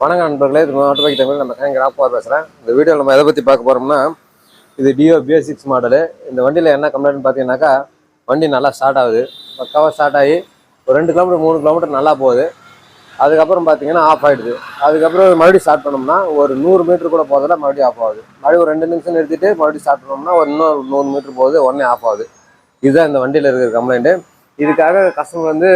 வணக்கம் நண்பர்களே இது மோட்டர் பைக் தமிழ். நம்ம கேங்க ராப்போர் பேசுகிறேன் இந்த வீடியோ நம்ம எதை பற்றி பார்க்க போகிறோம்னா இது டியோ பிஎஸ் மாடலு இந்த வண்டியில் என்ன கம்ப்ளைண்ட் பார்த்தீங்கன்னாக்கா வண்டி நல்லா ஸ்டார்ட் ஆகுது. பக்காவாக ஸ்டார்ட் ஆகி ஒரு ரெண்டு கிலோமீட்டர் மூணு கிலோமீட்டர் நல்லா போகுது. அதுக்கப்புறம் பார்த்தீங்கன்னா ஆஃப் ஆகிடுது அதுக்கப்புறம் மறுபடியும் ஸ்டார்ட் பண்ணோம்னா ஒரு நூறு மீட்டர் கூட போதில் மறுபடியும் ஆஃப் ஆகுது. மறுபடியும் ஒரு ரெண்டு நிமிஷம் நிறுத்திட்டு மறுபடியும் ஸ்டார்ட் பண்ணோம்னா ஒரு இன்னொரு நூறு மீட்டர் போகுது உடனே ஆஃப் ஆகுது. இதுதான் இந்த வண்டியில் இருக்கிற கம்ப்ளைண்ட்டு இதுக்காக கஸ்டமர் வந்து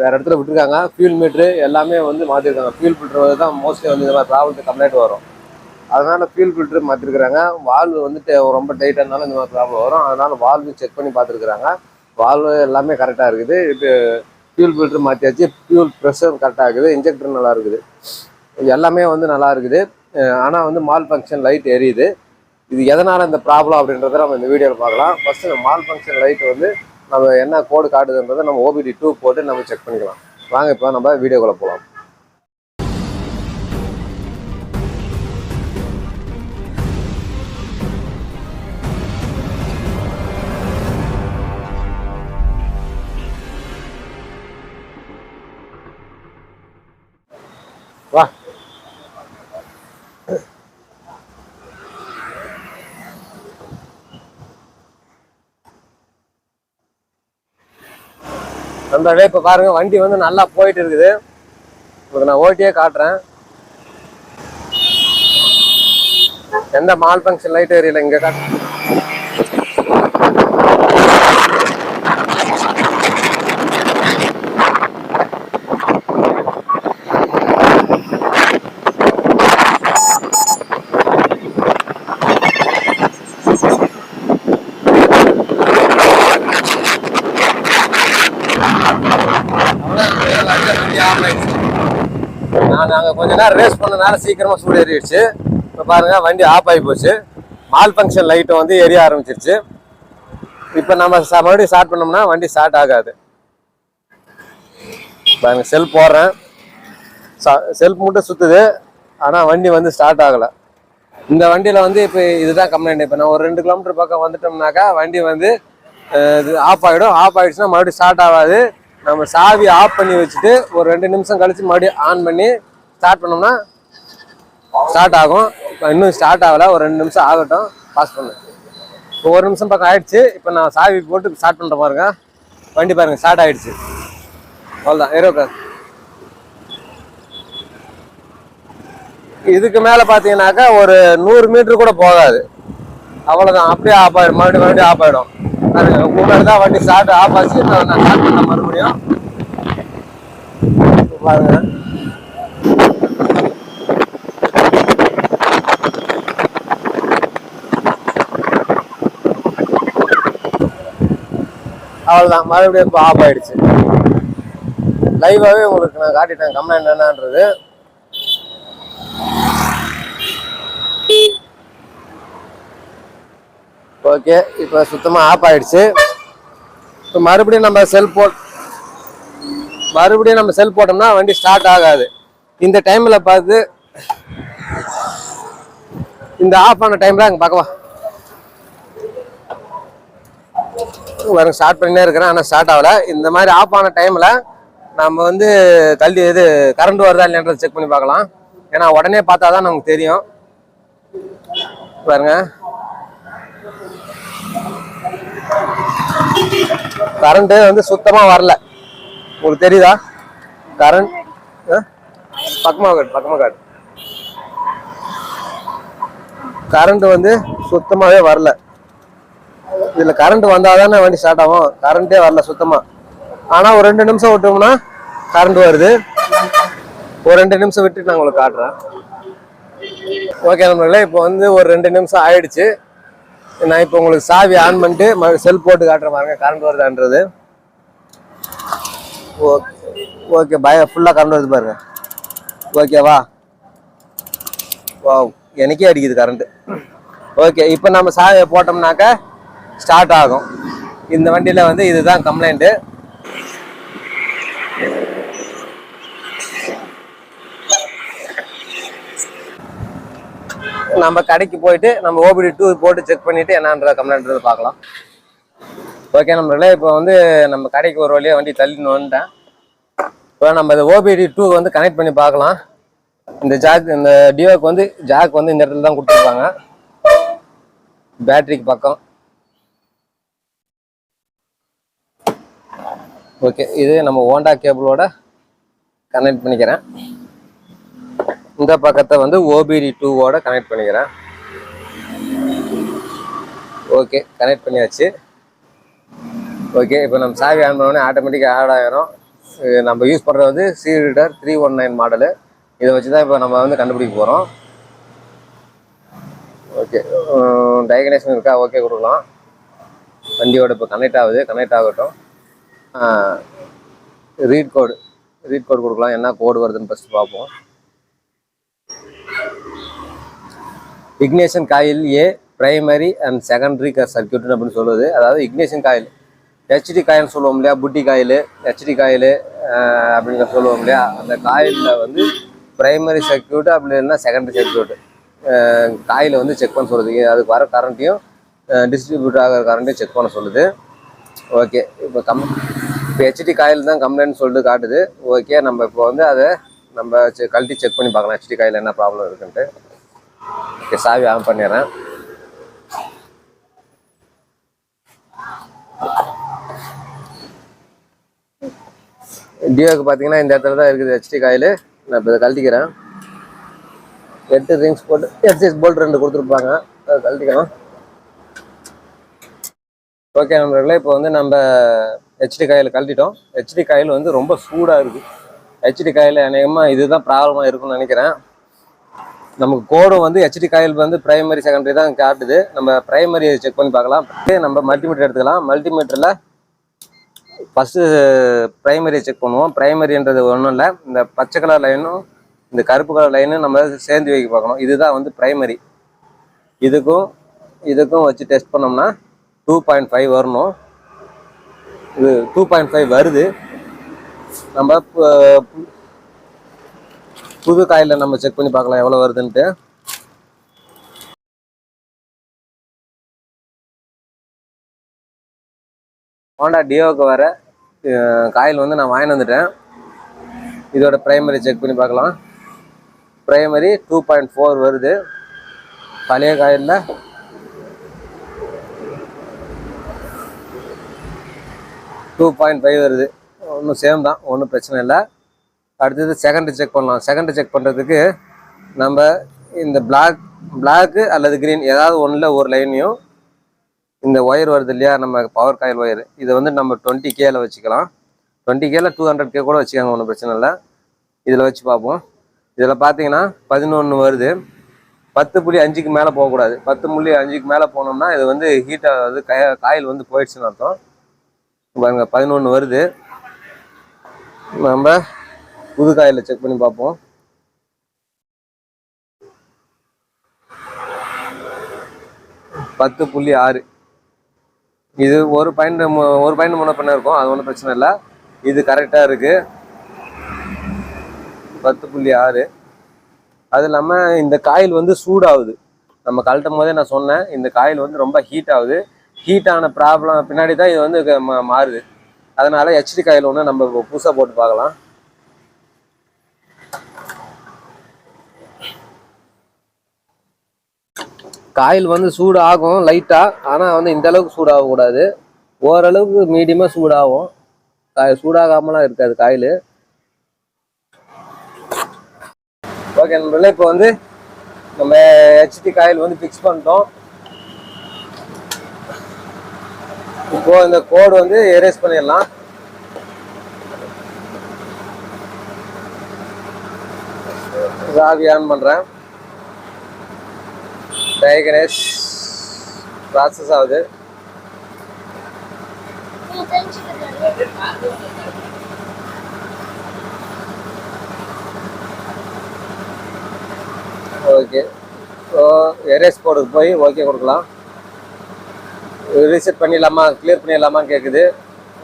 வேற இடத்துல விட்டுருக்காங்க. ஃபியூல் மீட்ரு எல்லாமே வந்து மாற்றிருக்காங்க ஃபியூல் ஃபில்டர் தான் மோஸ்ட்லி வந்து இந்த மாதிரி ப்ராப்ளத்துக்கு கம்ப்ளைண்ட் வரும். அதனால ஃபியூல் ஃபில்ட்ரு மாற்றிருக்கிறாங்க வால்வு வந்துட்டு ரொம்ப டைட்டாக இருந்தாலும் இந்த மாதிரி ப்ராப்ளம் வரும். அதனால வால்வு செக் பண்ணி பார்த்துருக்குறாங்க. வால்வு எல்லாமே கரெக்டாக இருக்குது. இது ஃபியூல் ஃபில்ட்ரு மாற்றியாச்சு ஃபியூல் ப்ரெஷர் கரெக்டாக இருக்குது. இன்ஜெக்டர் நல்லா இருக்குது. எல்லாமே வந்து நல்லா இருக்குது. ஆனால் வந்து மால் ஃபங்க்ஷன் லைட் எரியுது. இது எதனால் இந்த ப்ராப்ளம் அப்படின்றத நம்ம இந்த வீடியோவில் பார்க்கலாம். ஃபஸ்ட்டு இந்த மால் ஃபங்க்ஷன் லைட் வந்து நம்ம என்ன கோடு காட்டுதுன்றதை நம்ம ஓபிடி டூ போட்டு நம்ம செக் பண்ணிக்கலாம். வாங்க இப்போ நம்ம வீடியோக்குள்ளே போகலாம் நண்பர்களே இப்போ பாருங்க வண்டி வந்து நல்லா போயிட்டு இருக்குது உங்களுக்கு நான் ஓட்டியே காட்டுறேன். எந்த மால் ஃபங்க்ஷன் லைட் ஏரியல இங்க காட்டு நான் நாங்கள் கொஞ்ச நேரம் ரேஸ் பண்ணனால சீக்கிரமாக சூடு ஏறிடுச்சு. இப்போ பாருங்கள் வண்டி ஆஃப் ஆகி போச்சு. மால் ஃபங்க்ஷன் லைட்டும் வந்து எரிய ஆரம்பிச்சிருச்சு. இப்போ நம்ம மறுபடியும் ஸ்டார்ட் பண்ணோம்னா வண்டி ஸ்டார்ட் ஆகாது. பாருங்கள் செல்ஃப் போடுறேன். செல்ஃப் மட்டும் சுற்றுது ஆனால் வண்டி வந்து ஸ்டார்ட் ஆகலை. இந்த வண்டியில் வந்து இப்போ இதுதான் கம்ப்ளைண்ட் இப்போ நான் ஒரு ரெண்டு கிலோமீட்டர் பக்கம் வந்துட்டோம்னாக்கா வண்டி வந்து இது ஆஃப் ஆகிடும் ஆஃப் ஆகிடுச்சுன்னா மறுபடியும் ஸ்டார்ட் ஆகாது. நம்ம சாவி ஆஃப் பண்ணி வச்சுட்டு ஒரு ரெண்டு நிமிஷம் கழித்து மறுபடியும் ஆன் பண்ணி ஸ்டார்ட் பண்ணோம்னா ஸ்டார்ட் ஆகும். இப்போ இன்னும் ஸ்டார்ட் ஆகலை. ஒரு ரெண்டு நிமிஷம் ஆகட்டும். பாஸ் பண்ணு. இப்போ ஒரு நிமிஷம் பக்கம் ஆயிடுச்சு. இப்போ நான் சாவி போட்டு ஸ்டார்ட் பண்ணுற பாருங்க. வண்டி பாருங்க. ஸ்டார்ட் ஆயிடுச்சு. அவ்வளோதான் ஏரோக்கா இதுக்கு மேலே பார்த்தீங்கன்னாக்கா ஒரு நூறு மீட்டர் கூட போகாது. அவ்வளோதான் அப்படியே ஆஃப் ஆகிடும் மறுபடியும் மறுபடியும் ஆஃப் ஆகிடும் முன்னாடி தான் வண்டி ஸ்டார்ட் ஆஃப் ஆச்சு நான் ஸ்டார்ட் பண்ண மறுபடியும். பாருங்க. அவ்வளோதான் மறுபடியும் இப்போ ஆஃப் ஆயிடுச்சு. லைவாகவே உங்களுக்கு நான் காட்டிட்டேன். கம்ப்ளைண்ட் என்னன்றது ஓகே இப்போ சுத்தமாக ஆஃப் ஆயிடுச்சு. இப்போ மறுபடியும் நம்ம செல் போட் மறுபடியும் நம்ம செல் போட்டோம்னா வண்டி ஸ்டார்ட் ஆகாது. இந்த டைமில் பார்த்து இந்த ஆஃப் ஆன டைமில் அங்கே பார்க்கவா வரும் ஸ்டார்ட் பண்ணினே இருக்கிறேன். ஆனால் ஸ்டார்ட் ஆகலை. இந்த மாதிரி ஆஃப் ஆன டைமில் நம்ம வந்து தள்ளி இது கரண்ட் வருதா இல்லைன்றதை செக் பண்ணி பார்க்கலாம். ஏன்னா உடனே பார்த்தா தான் நமக்கு தெரியும். பாருங்க. கரண்ட்டு வந்து சுத்தமாக வரல. உங்களுக்கு தெரியுதா? கரண்ட் பக்கமாக காடு பக்கமாக காடு கரண்ட் வந்து சுத்தமாகவே வரல. இதில் கரண்ட் வந்தால் தானே வண்டி ஸ்டார்ட் ஆகும். கரண்ட்டே வரல சுத்தமாக ஆனால் ஒரு ரெண்டு நிமிஷம் விட்டோம்னா கரண்ட் வருது. ஒரு ரெண்டு நிமிஷம் விட்டு நான் உங்களுக்கு காட்டுறேன். ஓகே நண்பர்களே இப்போ வந்து ஒரு ரெண்டு நிமிஷம் ஆயிடுச்சு. நான் இப்போ உங்களுக்கு சாவி ஆன் பண்ணிட்டு செல் போட்டு காட்டுறேன் பாருங்க கரண்ட் வருதான்றது. ஓகே ஓகே பய ஃபுல்லாக கரண்ட் வருது பாருங்க. ஓகேவா வா? எனக்கே அடிக்குது கரண்ட்டு ஓகே இப்போ நம்ம சாவியை போட்டோம்னாக்கா ஸ்டார்ட் ஆகும். இந்த வண்டியில் வந்து இதுதான் கம்ப்ளைண்ட்டு நம்ம கடைக்கு போயிட்டு நம்ம ஓபிடி டூ போட்டு செக் பண்ணிட்டு என்னன்ற கம்ப்ளைண்ட்றது பார்க்கலாம். ஓகே நம்மளே இப்போ வந்து நம்ம கடைக்கு ஒரு வழியாக வண்டி தள்ளின்னு வந்துட்டேன். இப்போ நம்ம இந்த ஓபிடி டூ வந்து கனெக்ட் பண்ணி பார்க்கலாம். இந்த ஜாக் இந்த டியோக்கு வந்து ஜாக் வந்து இந்த இடத்துல தான் கொடுத்துருப்பாங்க. பேட்டரிக்கு பக்கம். ஓகே இது நம்ம ஹோண்டா கேபிளோட கனெக்ட் பண்ணிக்கிறேன். இந்த பக்கத்தை வந்து ஓபிடி டூவோட கனெக்ட் பண்ணிக்கிறேன். ஓகே கனெக்ட் பண்ணியாச்சு. ஓகே இப்போ நம்ம சாவி ஆன் பண்ணோடனே ஆட்டோமேட்டிக்காக ஆட் ஆகிரும் இது நம்ம யூஸ் பண்ணுறது வந்து C reader three one nine model இதை வச்சு தான் இப்போ நம்ம வந்து கண்டுபிடிக்க போகிறோம் ஓகே டயக்னேஷன் இருக்கா? ஓகே கொடுக்கலாம். வண்டியோட இப்போ கனெக்ட் ஆகுது. கனெக்ட் ஆகட்டும். ரீட் கோடு ரீட் கோடு கொடுக்கலாம். என்ன கோடு வருதுன்னு ஃபஸ்ட்டு பார்ப்போம். இக்னேஷன் காயில் ஏ பிரைமரி அண்ட் செகண்டரி சர்க்கியூட்னு அப்படின்னு சொல்லுது. அதாவது இக்னேஷன் காயில் ஹெச்டி காயில்னு சொல்லுவோம் இல்லையா? புட்டி காயில் ஹெச்டி காயில் அப்படின்னு சொல்லுவோம் இல்லையா? அந்த காயிலில் வந்து பிரைமரி சர்க்கியூட் அப்படி இல்லைன்னா செகண்டரி சர்க்கியூட் காயில் வந்து செக் பண்ண சொல்லுது. அதுக்கு வர கரண்ட்டையும் டிஸ்ட்ரிபியூட் ஆகிற கரண்ட்டையும் செக் பண்ண சொல்லுது. ஓகே இப்போ கம் இப்போ ஹெச்டி காயில் தான் கம்ப்ளைண்ட் சொல்லிட்டு காட்டுது. ஓகே நம்ம இப்போ வந்து அதை நம்ம கழட்டி செக் பண்ணி பார்க்கலாம். ஹெச்டி காயில் என்ன ப்ராப்ளம் இருக்குன்ட்டு. ஓகே சாவி ஆன் பண்ணிடுறேன். டியோக்கு பார்த்தீங்கன்னா இந்த இடத்துல தான் இருக்குது ஹெச்டி காயில். நான் இப்போ இதை கழட்டிக்கிறேன். எட்டு ரிங்ஸ் போட்டு எக்ஸைஸ் போல்ட் ரெண்டு கொடுத்துருப்பாங்க. அதை கழட்டிக்கலாம் ஓகே நம்மளே இப்போ வந்து நம்ம ஹெச்டி காயில் கழட்டிட்டோம். ஹெச்டி காயில் வந்து ரொம்ப சூடாக இருக்குது ஹெச்டி காயில் அநேகமாக இதுதான் ப்ராப்ளமாக இருக்கும்னு நினைக்கிறேன். நமக்கு கோடும் வந்து ஹெச்டி காயில் வந்து பிரைமரி செகண்டரி தான் காட்டுது. நம்ம பிரைமரி செக் பண்ணி பார்க்கலாம். நம்ம மல்டிமீட்டர் எடுத்துக்கலாம். மல்டிமீட்டரில் ஃபஸ்ட்டு ப்ரைமரியை செக் பண்ணுவோம். ப்ரைமரின்றது ஒன்றும் இல்லை. இந்த பச்சை கலர் லைனும் இந்த கருப்பு கலர் லைனும் நம்ம சேர்ந்து வைக்க பார்க்கணும். இதுதான் வந்து ப்ரைமரி இதுக்கும் இதுக்கும் வச்சு டெஸ்ட் பண்ணோம்னா டூ பாயிண்ட் ஃபைவ் வரணும். இது டூ பாயிண்ட் ஃபைவ் வருது. நம்ம புது காயில் நம்ம செக் பண்ணி பார்க்கலாம் எவ்வளோ வருதுன்ட்டு. ஹோண்டா டியோவுக்கு வர காயில் வந்து நான் வாங்கிட்டு வந்துட்டேன். இதோட ப்ரைமரி செக் பண்ணி பார்க்கலாம். ப்ரைமரி டூ பாயிண்ட் ஃபோர் வருது. பழைய காயிலில் டூ பாயிண்ட் ஃபைவ் வருது. ஒன்றும் சேம் தான் ஒன்றும் பிரச்சனை இல்லை. அடுத்தது செகண்டு செக் பண்ணலாம். செகண்டு செக் பண்ணுறதுக்கு நம்ம இந்த பிளாக் பிளாக்கு அல்லது க்ரீன் ஏதாவது ஒன்றில் ஒரு லைனையும் இந்த ஒயர் வருது இல்லையா? நம்ம பவர் காயில் ஒயர் இதை வந்து நம்ம டுவெண்ட்டி கேல வச்சுக்கலாம். டுவெண்ட்டி கேல டூ ஹண்ட்ரட் கே கூட வச்சுக்காங்க ஒன்றும் பிரச்சனை இல்லை. இதில் வச்சு பார்ப்போம். இதில் பார்த்தீங்கன்னா பதினொன்று வருது. பத்து புள்ளி அஞ்சுக்கு மேலே போகக்கூடாது. பத்து புள்ளி அஞ்சுக்கு மேலே போனோம்னா இது வந்து ஹீட்டாக ஆகாது காயில் வந்து போயிடுச்சுன்னு அர்த்தம். பாருங்க பதினொன்று வருது. நம்ம புது காயில செக் பண்ணி பார்ப்போம். பத்து புள்ளி ஆறு. இது ஒரு பாயிண்ட் ஒரு பாயிண்ட் முன்ன பண்ண இருக்கும் அது ஒன்றும் பிரச்சனை இல்லை. இது கரெக்டாக இருக்கு. பத்து புள்ளி ஆறு. அது இல்லாமல் இந்த காயில் வந்து சூடாகுது. நம்ம கழட்டும் போதே நான் சொன்னேன் இந்த காயில் வந்து ரொம்ப ஹீட் ஆகுது. ஹீட்டான ப்ராப்ளம் பின்னாடி தான் இது வந்து மாறுது. அதனால ஹெச்டி காயில் ஒன்று நம்ம புதுசாக போட்டு பார்க்கலாம். காயில் வந்து சூடு ஆகும் லைட்டாக ஆனால் வந்து இந்த அளவுக்கு சூடாகக்கூடாது ஓரளவுக்கு மீடியமாக சூடாகும். காய் சூடாகாமலாம் இருக்காது காயில். ஓகே நண்பர்களே இப்போ வந்து நம்ம ஹெச்டி காயில் வந்து ஃபிக்ஸ் பண்ணிட்டோம். இப்போ இந்த கோடு வந்து எரேஸ் பண்ணிடலாம். ராவி ஆன் பண்ணுறேன் டயக்னேஸ் ப்ராசஸ் ஆகுது. ஓகே ஸோ எரேஸ் கோடுக்கு போய் ஓகே கொடுக்கலாம். ரீசெட் பண்ணிடலாமா? கிளியர் பண்ணிடலாமா கேட்குது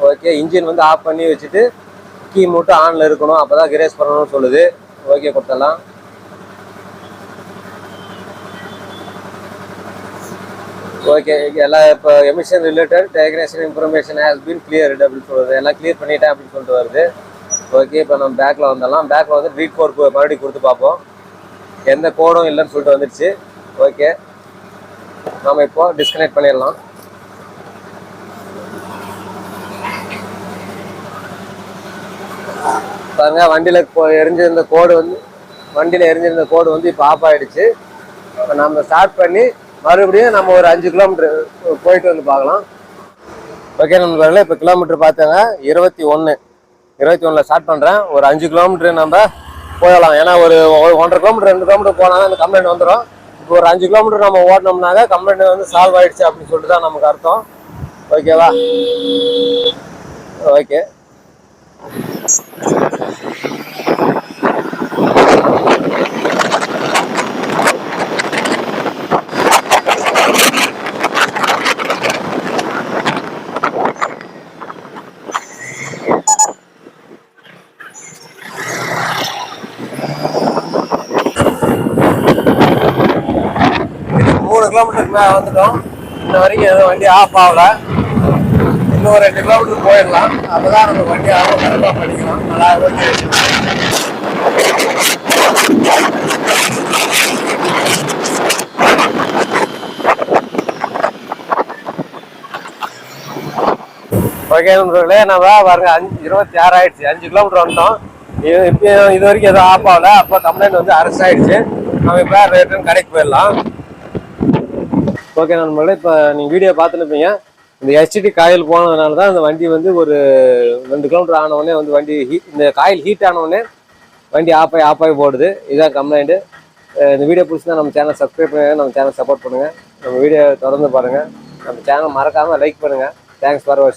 ஓகே இன்ஜின் வந்து ஆஃப் பண்ணி வச்சுட்டு கீ மட்டும் ஆனில் இருக்கணும். அப்போ தான் கிரேஸ் பண்ணணும்னு சொல்லுது. ஓகே கொடுத்துடலாம். ஓகே எல்லாம் இப்போ emission related diagnosis information has been cleared அப்படின்னு சொல்லுது. எல்லாம் கிளியர் பண்ணிட்டேன் அப்படின்னு சொல்லிட்டு வருது. ஓகே இப்போ நம்ம பேக்கில் வந்துடலாம். பேக்கில் வந்து ரீட் கோட் மறுபடியும் கொடுத்து பார்ப்போம். எந்த கோடும் இல்லைன்னு சொல்லிட்டு வந்துடுச்சு. ஓகே நம்ம இப்போ டிஸ்கனெக்ட் பண்ணிடலாம். பாருங்க வண்டியில் இப்போ எரிஞ்சிருந்த கோடு வந்து வண்டியில் எரிஞ்சிருந்த கோடு வந்து இப்போ ஆஃப் ஆகிடுச்சு இப்போ நம்ம ஸ்டார்ட் பண்ணி மறுபடியும் நம்ம ஒரு அஞ்சு கிலோமீட்டர் போயிட்டு வந்து பார்க்கலாம். ஓகே நண்பர்களே இப்போ கிலோமீட்டர் பார்த்தாங்க இருபத்தி ஒன்று இருபத்தி ஒன்றில் ஸ்டார்ட் பண்ணுறேன் ஒரு அஞ்சு கிலோமீட்டர் நம்ம போயிடலாம் ஏன்னா ஒரு ஒன்றரை கிலோமீட்டர் ரெண்டு கிலோமீட்டர் போனால் அந்த கம்ப்ளைண்ட் வந்துடும் இப்போ ஒரு அஞ்சு கிலோமீட்டர் நம்ம ஓட்டினோம்னாக்க கம்ப்ளைண்ட் வந்து சால்வ் ஆகிடுச்சு அப்படின்னு சொல்லிட்டு தான் நமக்கு அர்த்தம். ஓகேவா ஓகே மூணு கிலோமீட்டருக்கு மேலே வந்துட்டோம். இன்ன வரைக்கும் எதுவும் வண்டி ஆஃப் ஆகலை. இன்னும் ஒரு ரெண்டு கிலோமீட்டர் போயிடலாம். அப்பதான் நம்ம வண்டி ஆகும். கரெக்டாக பண்ணிக்கலாம் நல்லா ஓகே. ஓகே நண்பர்களே நம்ம பாருங்க அஞ்சு இருபத்தி ஆறு ஆயிடுச்சு. அஞ்சு கிலோமீட்டர் வந்தோம். இது இப்போ இது வரைக்கும் எதுவும் ஆஃப் ஆகல. அப்போ கம்ப்ளைண்ட் வந்து அரெஸ்ட் ஆயிடுச்சு. நம்ம இப்போ ரிட்டர்ன் கடைக்கு போயிடலாம். ஓகே நண்பர்களே இப்போ நீங்கள் வீடியோ பார்த்துருப்பீங்க இந்த ஹெச்டி காயில் போனதுனால தான் இந்த வண்டி வந்து ஒரு ரெண்டு கிலோமீட்டர் ஆனவுடனே வந்து வண்டி ஹீட் இந்த காயில் ஹீட் ஆனவுடனே வண்டி ஆஃப் ஆகி ஆஃப் ஆகி போடுது. இதுதான் கம்ப்ளைண்ட்டு இந்த வீடியோ பிடிச்சிருந்தா நம்ம சேனல் சப்ஸ்கிரைப் பண்ணுங்கள் நம்ம சேனல் சப்போர்ட் பண்ணுங்கள் நம்ம வீடியோ தொடர்ந்து பாருங்கள் நம்ம சேனல் மறக்காமல் லைக் பண்ணுங்கள் தேங்க்ஸ் ஃபார் வாட்சிங்